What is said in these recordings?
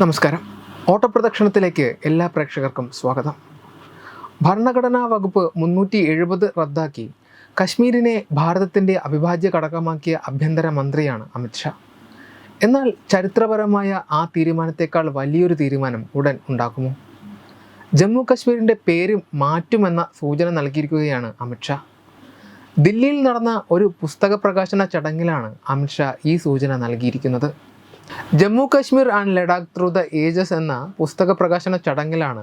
നമസ്കാരം. ഓട്ടപ്രദക്ഷിണത്തിലേക്ക് എല്ലാ പ്രേക്ഷകർക്കും സ്വാഗതം. ഭരണഘടനാ വകുപ്പ് മുന്നൂറ്റി എഴുപത് റദ്ദാക്കി കശ്മീരിനെ ഭാരതത്തിന്റെ അവിഭാജ്യ ഘടകമാക്കിയ ആഭ്യന്തര മന്ത്രിയാണ് അമിത്ഷാ എന്നാൽ ചരിത്രപരമായ ആ തീരുമാനത്തേക്കാൾ വലിയൊരു തീരുമാനം ഉടൻ ഉണ്ടാക്കുമോ? ജമ്മു കശ്മീരിന്റെ പേര് മാറ്റുമെന്ന സൂചന നൽകിയിരിക്കുകയാണ് അമിത്ഷാ ദില്ലിയിൽ നടന്ന ഒരു പുസ്തക പ്രകാശന ചടങ്ങിലാണ് അമിത്ഷാ ഈ സൂചന നൽകിയിരിക്കുന്നത്. Jammu Kashmir and Ladakh through the ages എന്ന പുസ്തക പ്രകാശന ചടങ്ങിലാണ്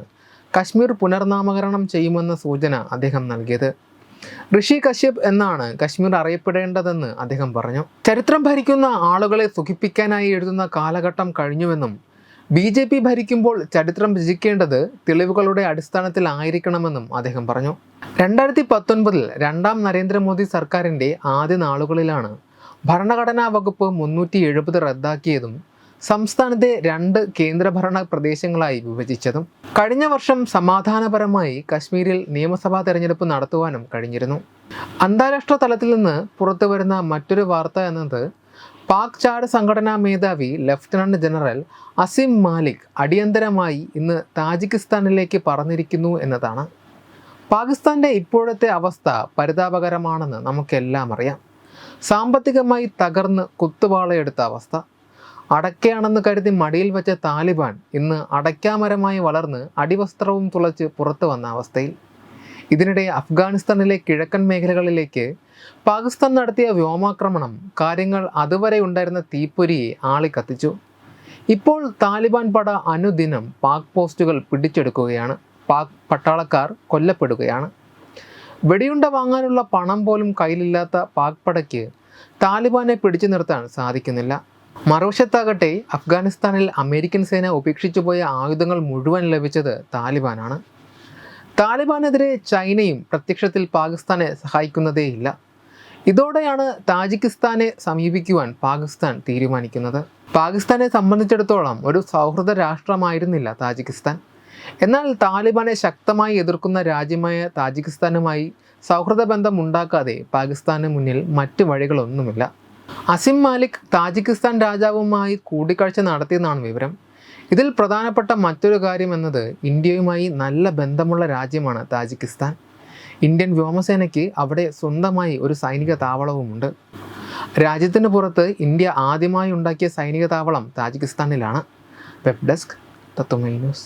കശ്മീർ പുനർനാമകരണം ചെയ്യുമെന്ന സൂചന അദ്ദേഹം നൽകിയത്. ഋഷി കശ്യപ് എന്നാണ് കശ്മീർ അറിയപ്പെടേണ്ടതെന്ന് അദ്ദേഹം പറഞ്ഞു. ചരിത്രം ഭരിക്കുന്ന ആളുകളെ സുഖിപ്പിക്കാനായി എഴുതുന്ന കാലഘട്ടം കഴിഞ്ഞുവെന്നും ബി ജെ പി ഭരിക്കുമ്പോൾ ചരിത്രം രചിക്കേണ്ടത് തെളിവുകളുടെ അടിസ്ഥാനത്തിലായിരിക്കണമെന്നും അദ്ദേഹം പറഞ്ഞു. രണ്ടായിരത്തി പത്തൊൻപതിൽ രണ്ടാം നരേന്ദ്രമോദി സർക്കാരിന്റെ ആദ്യ നാളുകളിലാണ് ഭരണഘടനാ വകുപ്പ് മുന്നൂറ്റി എഴുപത് റദ്ദാക്കിയതും സംസ്ഥാനത്തെ രണ്ട് കേന്ദ്രഭരണ പ്രദേശങ്ങളായി വിഭജിച്ചതും കഴിഞ്ഞ വർഷം സമാധാനപരമായി കശ്മീരിൽ നിയമസഭാ തെരഞ്ഞെടുപ്പ് നടത്തുവാനും കഴിഞ്ഞിരുന്നു. അന്താരാഷ്ട്ര തലത്തിൽ നിന്ന് പുറത്തു വരുന്ന മറ്റൊരു വാർത്ത എന്നത് പാക് ചാട് സംഘടനാ മേധാവി ലഫ്റ്റനന്റ് ജനറൽ അസിം മാലിക് അടിയന്തരമായി ഇന്ന് താജിക്കിസ്ഥാനിലേക്ക് പറഞ്ഞിരിക്കുന്നു എന്നതാണ്. പാകിസ്ഥാന്റെ ഇപ്പോഴത്തെ അവസ്ഥ പരിതാപകരമാണെന്ന് നമുക്കെല്ലാം അറിയാം. സാമ്പത്തികമായി തകർന്ന് കുത്തുവാളയെടുത്ത അവസ്ഥ. അടയ്ക്കയാണെന്ന് കരുതി മടിയിൽ വെച്ച താലിബാൻ ഇന്ന് അടയ്ക്കാമരമായി വളർന്ന് അടിവസ്ത്രവും തുളച്ച് പുറത്തു വന്ന അവസ്ഥയിൽ. ഇതിനിടെ അഫ്ഗാനിസ്ഥാനിലെ കിഴക്കൻ മേഖലകളിലേക്ക് പാകിസ്ഥാൻ നടത്തിയ വ്യോമാക്രമണം കാര്യങ്ങൾ അതുവരെ ഉണ്ടായിരുന്ന തീപ്പൊരിയെ ആളിക്കത്തിച്ചു. ഇപ്പോൾ താലിബാൻ പട അനുദിനം പാക് പോസ്റ്റുകൾ പിടിച്ചെടുക്കുകയാണ്. പാക് പട്ടാളക്കാർ കൊല്ലപ്പെടുകയാണ്. വെടിയുണ്ട വാങ്ങാനുള്ള പണം പോലും കയ്യിലില്ലാത്ത പാക് പടയ്ക്ക് താലിബാനെ പിടിച്ചു നിർത്താൻ സാധിക്കുന്നില്ല. മറുവശത്താകട്ടെ അഫ്ഗാനിസ്ഥാനിൽ അമേരിക്കൻ സേന ഉപേക്ഷിച്ചു പോയ ആയുധങ്ങൾ മുഴുവൻ ലഭിച്ചത് താലിബാനാണ്. താലിബാനെതിരെ ചൈനയും പ്രത്യക്ഷത്തിൽ പാകിസ്ഥാനെ സഹായിക്കുന്നതേയില്ല. ഇതോടെയാണ് താജിക്കിസ്ഥാനെ സമീപിക്കുവാൻ പാകിസ്ഥാൻ തീരുമാനിക്കുന്നത്. പാകിസ്ഥാനെ സംബന്ധിച്ചിടത്തോളം ഒരു സൗഹൃദ രാഷ്ട്രമായിരുന്നില്ല താജിക്കിസ്ഥാൻ. എന്നാൽ താലിബാനെ ശക്തമായി എതിർക്കുന്ന രാജ്യമായ താജിക്കിസ്ഥാനുമായി സൗഹൃദ ബന്ധം ഉണ്ടാക്കാതെ പാകിസ്ഥാന് മുന്നിൽ മറ്റ് വഴികളൊന്നുമില്ല. അസിം മാലിക് താജിക്കിസ്ഥാൻ രാജാവുമായി കൂടിക്കാഴ്ച നടത്തിയെന്നാണ് വിവരം. ഇതിൽ പ്രധാനപ്പെട്ട മറ്റൊരു കാര്യം എന്നത് ഇന്ത്യയുമായി നല്ല ബന്ധമുള്ള രാജ്യമാണ് താജിക്കിസ്ഥാൻ. ഇന്ത്യൻ വ്യോമസേനയ്ക്ക് അവിടെ സ്വന്തമായി ഒരു സൈനിക താവളവുമുണ്ട്. രാജ്യത്തിന് പുറത്ത് ഇന്ത്യ ആദ്യമായി ഉണ്ടാക്കിയ സൈനിക താവളം താജിക്കിസ്ഥാനിലാണ്. Web desk Tatwamayi news.